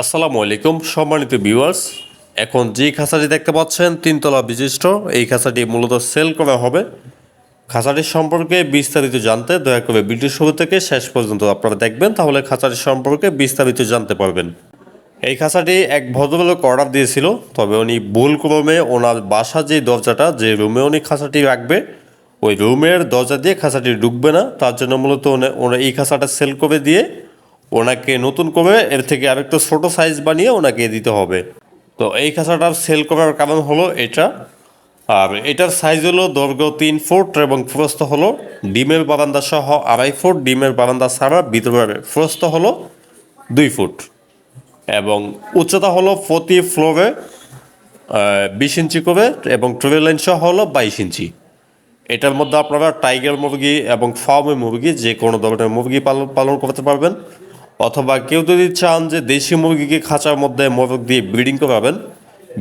আসসালামু আলাইকুম, সম্মানিত ভিউয়ার্স। এখন যে খাঁচাটি দেখতে পাচ্ছেন, তিনতলা বিশিষ্ট, এই খাঁচাটি মূলত সেল করা হবে। খাঁচাটির সম্পর্কে বিস্তারিত জানতে দয়া করে ভিডিও শুরু থেকে শেষ পর্যন্ত আপনারা দেখবেন, তাহলে খাঁচাটির সম্পর্কে বিস্তারিত জানতে পারবেন। এই খাঁচাটি এক ভদ্রলোক অর্ডার দিয়েছিল, তবে উনি ভুল ক্রমে ওনার বাসা যে দরজাটা, যে রুমে উনি খাঁচাটি রাখবে, ওই রুমের দরজা দিয়ে খাঁচাটি ঢুকবে না। তার জন্য মূলত ওনা- ওনা এই খাঁচাটা সেল করে দিয়ে ওনাকে নতুন করে এর থেকে আরেকটু ছোট সাইজ বানিয়ে ওনাকে দিতে হবে। তো এই খাঁচাটার সেল করার কারণ হলো এটা। আর এটার সাইজ হলো দৈর্ঘ্য তিন ফুট এবং প্রস্থ হলো ডিমের বারান্দা সহ আড়াই ফুট। ডিমের বারান্দা ছাড়া ভিতরের প্রস্থ হলো দুই ফুট। এবং উচ্চতা হলো প্রতি ফ্লোরে বিশ ইঞ্চি করে এবং ট্রেভেল লাইন সহ হলো বাইশ ইঞ্চি। এটার মধ্যে আপনারা টাইগার মুরগি এবং ফার্মে মুরগি যে কোনো ধরনের মুরগি পালন পালন করতে পারবেন। অথবা কেউ যদি চান যে দেশি মুরগিকে খাঁচার মধ্যে মোরগ দিয়ে ব্রিডিং করাবেন,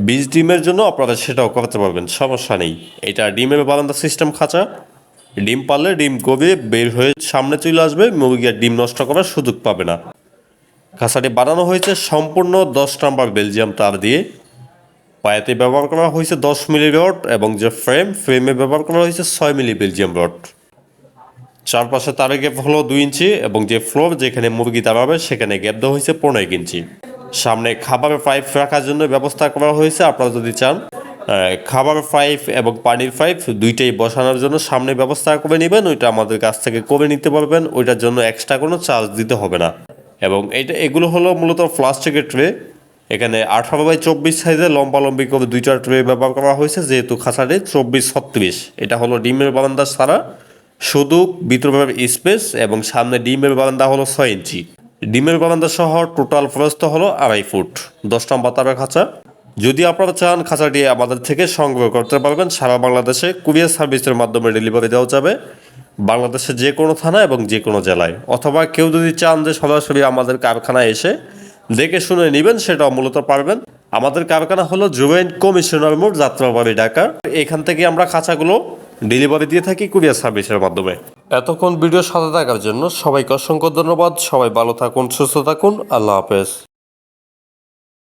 বীজ ডিমের জন্য আপনারা সেটাও করতে পারবেন, সমস্যা নেই। এটা ডিমের বারান্দা সিস্টেম খাঁচা। ডিম পারলে ডিম গবে, বের হয়ে সামনে চলে আসবে, মুরগি আর ডিম নষ্ট করার সুযোগ পাবে না। খাঁচাটি বানানো হয়েছে সম্পূর্ণ দশ নাম্বার বেলজিয়াম তার দিয়ে। পায়াতে ব্যবহার করা হয়েছে দশ মিলি রড এবং যে ফ্রেম, ফ্রেমে ব্যবহার করা হয়েছে ছয় মিলি বেলজিয়াম রড। চারপাশে তারে গ্যাপ হলো দুই ইঞ্চি এবং যে ফ্লোর যেখানে মুরগি দাঁড়াবে সেখানে গ্যাপ দেওয়া হয়েছে পনেরো ইঞ্চি। সামনে খাবারের পাইপ রাখার জন্য ব্যবস্থা করা হয়েছে, আপনারা যদি চান খাবার পাইপ এবং পানির পাইপ দুইটাই বসানোর জন্য সামনে ব্যবস্থা করে নেবেন, ওইটা আমাদের কাছ থেকে করে নিতে পারবেন, ওইটার জন্য এক্সট্রা কোনো চার্জ দিতে হবে না। এবং এটা এগুলো হলো মূলত প্লাস্টিকের ট্রে এখানে আঠারো বাই চব্বিশ সাইজে লম্বা লম্বি করে দুইটা ট্রে ব্যবহার করা হয়েছে, যেহেতু খাঁচাটি চব্বিশ ছত্রিশ। এটা হলো ডিমের বারান্দা ছাড়া শুধু ভিতরের স্পেস এবং সামনে ডিমের বারান্দা হলো ছয় ইঞ্চি। ডিমের বারান্দা সহ টোটাল প্রস্থ হলো আড়াই ফুট। দশ নম্বর তারের খাঁচা। যদি আপনারা চান খাঁচাটি আমাদের থেকে সংগ্রহ করতে পারবেন, সারা বাংলাদেশে কুরিয়ার সার্ভিসের মাধ্যমে ডেলিভারি দেওয়া যাবে। বাংলাদেশের যে কোনো থানা এবং যে কোনো জেলায়। অথবা কেউ যদি চান যে সরাসরি আমাদের কারখানায় এসে দেখে শুনে নেবেন সেটা মূলত পারবেন। আমাদের কারখানা হলো জুয়েন্ট কমিশনার মোড়, যাত্রাবাড়ি, ঢাকা। এখান থেকে আমরা খাঁচাগুলো ডেলিভারি দিয়ে থাকি কুরিয়ার সার্ভিসের মাধ্যমে। এতক্ষণ ভিডিও সাথে থাকার জন্য সবাইকে অসংখ্য ধন্যবাদ। সবাই ভালো থাকুন, সুস্থ থাকুন। আল্লাহ হাফেজ।